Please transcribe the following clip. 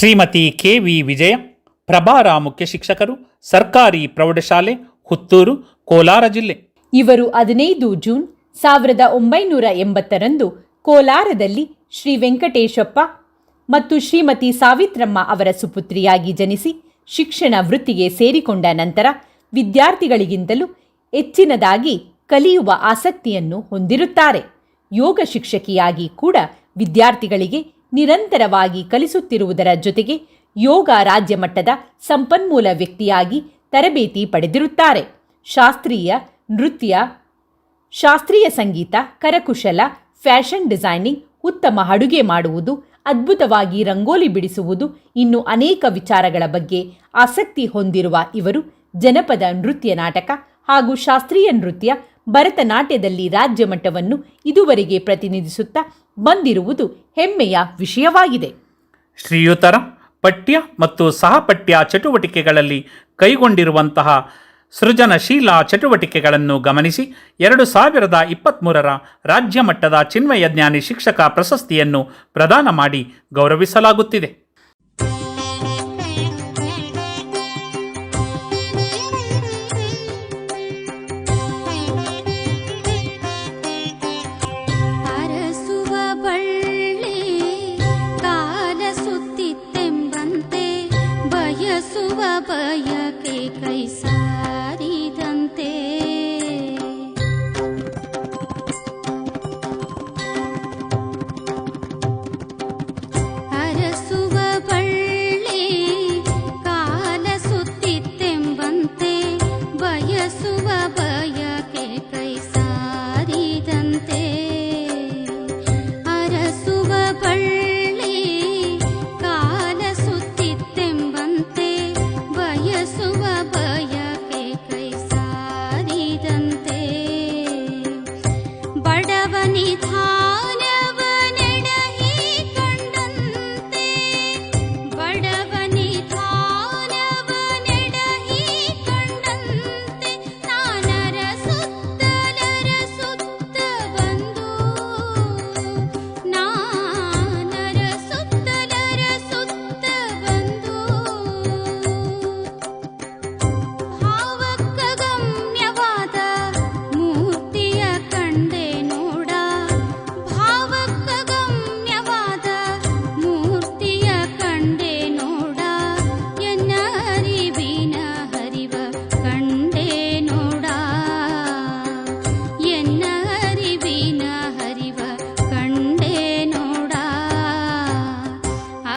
Shrimati K V ವಿಜಯ ಪ್ರಭಾರ ಮುಖ್ಯ ಶಿಕ್ಷಕರು, ಸರ್ಕಾರಿ ಪ್ರೌಢಶಾಲೆ, ಹುತ್ತೂರು, ಕೋಲಾರ ಜಿಲ್ಲೆ. ಇವರು ಹದಿನೈದು ಜೂನ್ ಸಾವಿರದ ಒಂಬೈನೂರ ಎಂಬತ್ತರಂದು ಕೋಲಾರದಲ್ಲಿ ಶ್ರೀ ವೆಂಕಟೇಶಪ್ಪ ಮತ್ತು ಶ್ರೀಮತಿ ಸಾವಿತ್ರಮ್ಮ ಅವರ ಸುಪುತ್ರಿಯಾಗಿ ಜನಿಸಿ ಶಿಕ್ಷಣ ವೃತ್ತಿಗೆ ಸೇರಿಕೊಂಡ ನಂತರ ವಿದ್ಯಾರ್ಥಿಗಳಿಗಿಂತಲೂ ಹೆಚ್ಚಿನದಾಗಿ ಕಲಿಯುವ ಆಸಕ್ತಿಯನ್ನು ಹೊಂದಿರುತ್ತಾರೆ. ಯೋಗ ಶಿಕ್ಷಕಿಯಾಗಿ ಕೂಡ ವಿದ್ಯಾರ್ಥಿಗಳಿಗೆ ನಿರಂತರವಾಗಿ ಕಲಿಸುತ್ತಿರುವುದರ ಜೊತೆಗೆ ಯೋಗ ರಾಜ್ಯ ಮಟ್ಟದ ಸಂಪನ್ಮೂಲ ವ್ಯಕ್ತಿಯಾಗಿ ತರಬೇತಿ ಪಡೆದಿರುತ್ತಾರೆ. ಶಾಸ್ತ್ರೀಯ ನೃತ್ಯ, ಶಾಸ್ತ್ರೀಯ ಸಂಗೀತ, ಕರಕುಶಲ, ಫ್ಯಾಷನ್ ಡಿಸೈನಿಂಗ್, ಉತ್ತಮ ಅಡುಗೆ ಮಾಡುವುದು, ಅದ್ಭುತವಾಗಿ ರಂಗೋಲಿ ಬಿಡಿಸುವುದು ಇನ್ನು ಅನೇಕ ವಿಚಾರಗಳ ಬಗ್ಗೆ ಆಸಕ್ತಿ ಹೊಂದಿರುವ ಇವರು ಜನಪದ ನೃತ್ಯ ನಾಟಕ ಹಾಗೂ ಶಾಸ್ತ್ರೀಯ ನೃತ್ಯ ಭರತನಾಟ್ಯದಲ್ಲಿ ರಾಜ್ಯ ಮಟ್ಟವನ್ನು ಇದುವರೆಗೆ ಪ್ರತಿನಿಧಿಸುತ್ತಾ ಬಂದಿರುವುದು ಹೆಮ್ಮೆಯ ವಿಷಯವಾಗಿದೆ. ಶ್ರೀಯುತರ ಪಠ್ಯ ಮತ್ತು ಸಹಪಠ್ಯ ಚಟುವಟಿಕೆಗಳಲ್ಲಿ ಕೈಗೊಂಡಿರುವಂತಹ ಸೃಜನಶೀಲ ಚಟುವಟಿಕೆಗಳನ್ನು ಗಮನಿಸಿ ಎರಡು ಸಾವಿರದ ಇಪ್ಪತ್ತ್ಮೂರರ ರಾಜ್ಯ ಮಟ್ಟದ ಚಿನ್ಮಯಜ್ಞಾನಿ ಶಿಕ್ಷಕ ಪ್ರಶಸ್ತಿಯನ್ನು ಪ್ರದಾನ ಮಾಡಿ ಗೌರವಿಸಲಾಗುತ್ತಿದೆ. बसुवा के कैसा भवनिधान